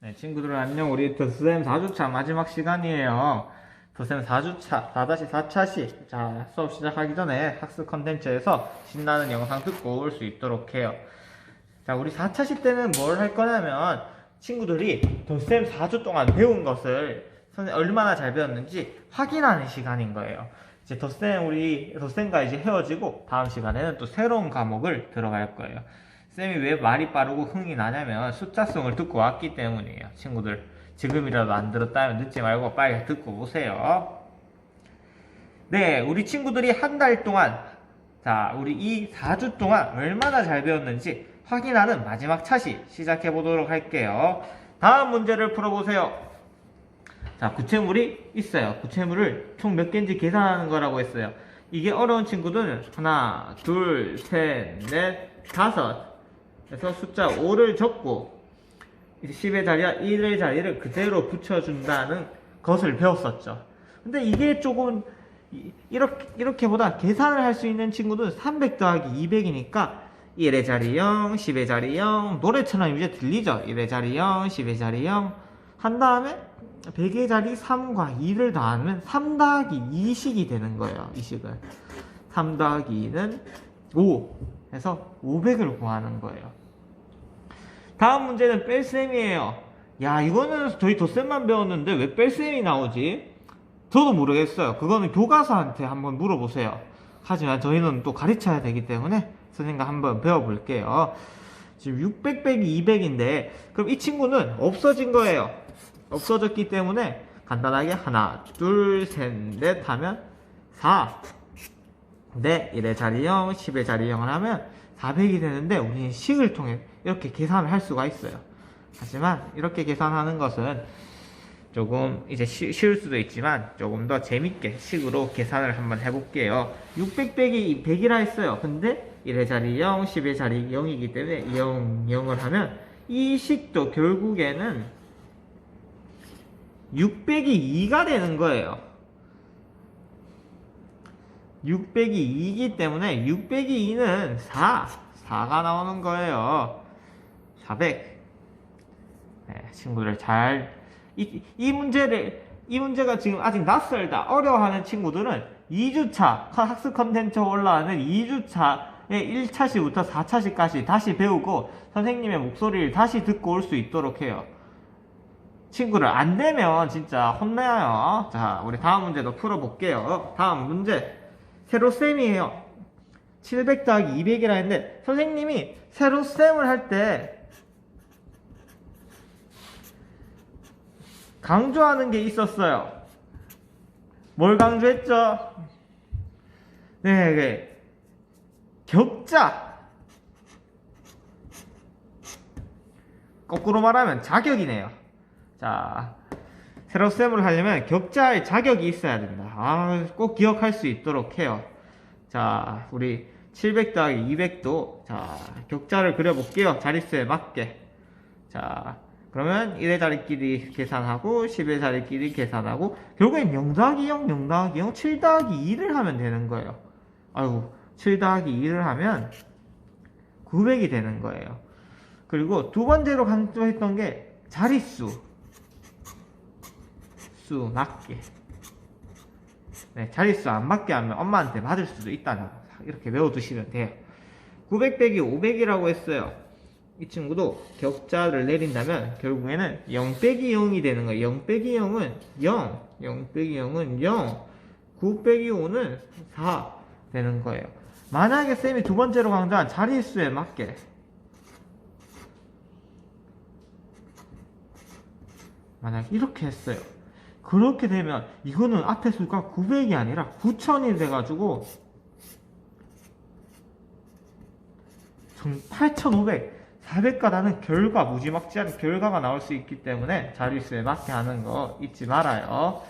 네, 친구들 안녕. 우리 더쌤 4주차 마지막 시간이에요. 더쌤 4주차, 4-4차시. 자, 수업 시작하기 전에 학습 컨텐츠에서 신나는 영상 듣고 올 수 있도록 해요. 자, 우리 4차시 때는 뭘 할 거냐면, 친구들이 더쌤 4주 동안 배운 것을 선생 얼마나 잘 배웠는지 확인하는 시간인 거예요. 이제 더쌤, 우리 더쌤과 이제 헤어지고, 다음 시간에는 또 새로운 과목을 들어갈 거예요. 쌤이 왜 말이 빠르고 흥이 나냐면 숫자성을 듣고 왔기 때문이에요. 친구들 지금이라도 안 들었다면 늦지 말고 빨리 듣고 보세요. 네, 우리 친구들이 한 달 동안 자, 우리 이 4주 동안 얼마나 잘 배웠는지 확인하는 마지막 차시 시작해 보도록 할게요. 다음 문제를 풀어보세요. 자, 구체물이 있어요. 구체물을 총 몇 개인지 계산하는 거라고 했어요. 이게 어려운 친구들은 하나, 둘, 셋, 넷, 다섯. 그래서 숫자 5를 적고 이제 10의 자리와 1의 자리를 그대로 붙여준다는 것을 배웠었죠. 근데 이게 조금 이- 이렇게 이렇게보다 계산을 할 수 있는 친구들은 300 더하기 200이니까 1의 자리 0, 10의 자리 0 노래처럼 이제 들리죠. 1의 자리 0, 10의 자리 0 한 다음에 100의 자리 3과 2를 더하면 3 더하기 2식이 되는 거예요. 이 식을 3 더하기 2는 5 해서 500을 구하는 거예요. 다음 문제는 뺄셈이에요. 야, 이거는 저희 덧셈만 배웠는데 왜 뺄셈이 나오지? 저도 모르겠어요. 그거는 교과서한테 한번 물어보세요. 하지만 저희는 또 가르쳐야 되기 때문에 선생님과 한번 배워볼게요. 지금 600 빼기 200인데 그럼 이 친구는 없어진 거예요. 없어졌기 때문에 간단하게 하나, 둘, 셋, 넷 하면 4. 네, 1의 자리 0, 10의 자리 0을 하면 400이 되는데 우리는 식을 통해 이렇게 계산을 할 수가 있어요. 하지만 이렇게 계산하는 것은 조금 이제 쉬, 쉬울 수도 있지만 조금 더 재밌게 식으로 계산을 한번 해볼게요. 600 빼기 100이라 했어요. 근데 1의 자리 0, 10의 자리 0이기 때문에 0, 0을 하면 이 식도 결국에는 600이 2가 되는 거예요. 600이 2이기 때문에 600이 2는 4. 4가 나오는 거예요. 400. 네, 친구들 잘, 이, 이 문제를, 이 문제가 지금 아직 낯설다, 어려워하는 친구들은 2주차, 학습 컨텐츠 올라가는 2주차의 1차시부터 4차시까지 다시 배우고 선생님의 목소리를 다시 듣고 올 수 있도록 해요. 친구를 안 되면 진짜 혼나요. 자, 우리 다음 문제도 풀어볼게요. 다음 문제. 세로셈이에요. 700 더하기 200이라 했는데, 선생님이 세로셈을 할 때, 강조하는 게 있었어요. 뭘 강조했죠? 네, 네. 격자. 거꾸로 말하면 자격이네요. 자, 세로셈을 하려면 격자의 자격이 있어야 된다. 아, 꼭 기억할 수 있도록 해요. 자, 우리 700 더하기 200도, 자, 격자를 그려볼게요. 자릿수에 맞게. 자, 그러면 1의 자리끼리 계산하고, 10의 자리끼리 계산하고, 결국엔 0 더하기 0, 0 더하기 0, 7 더하기 2를 하면 되는 거예요. 아이고, 7 더하기 2를 하면 900이 되는 거예요. 그리고 두 번째로 강조했던 게 자릿수. 수 맞게. 네, 자릿수 안 맞게 하면 엄마한테 맞을 수도 있다는 거. 이렇게 외워두시면 돼요. 900 빼기 500이라고 했어요. 이 친구도 격자를 내린다면 결국에는 0 빼기 0이 되는 거예요. 0 빼기 0은 0, 0 빼기 0은 0, 9 빼기 5는 4 되는 거예요. 만약에 쌤이 두 번째로 강조한 자릿수에 맞게 만약 이렇게 했어요. 그렇게 되면 이거는 앞에 수가 900이 아니라 9000이 돼가지고 8500, 400과 다는 결과, 무지막지한 결과가 나올 수 있기 때문에 자릿수에 맞게 하는 거 잊지 말아요.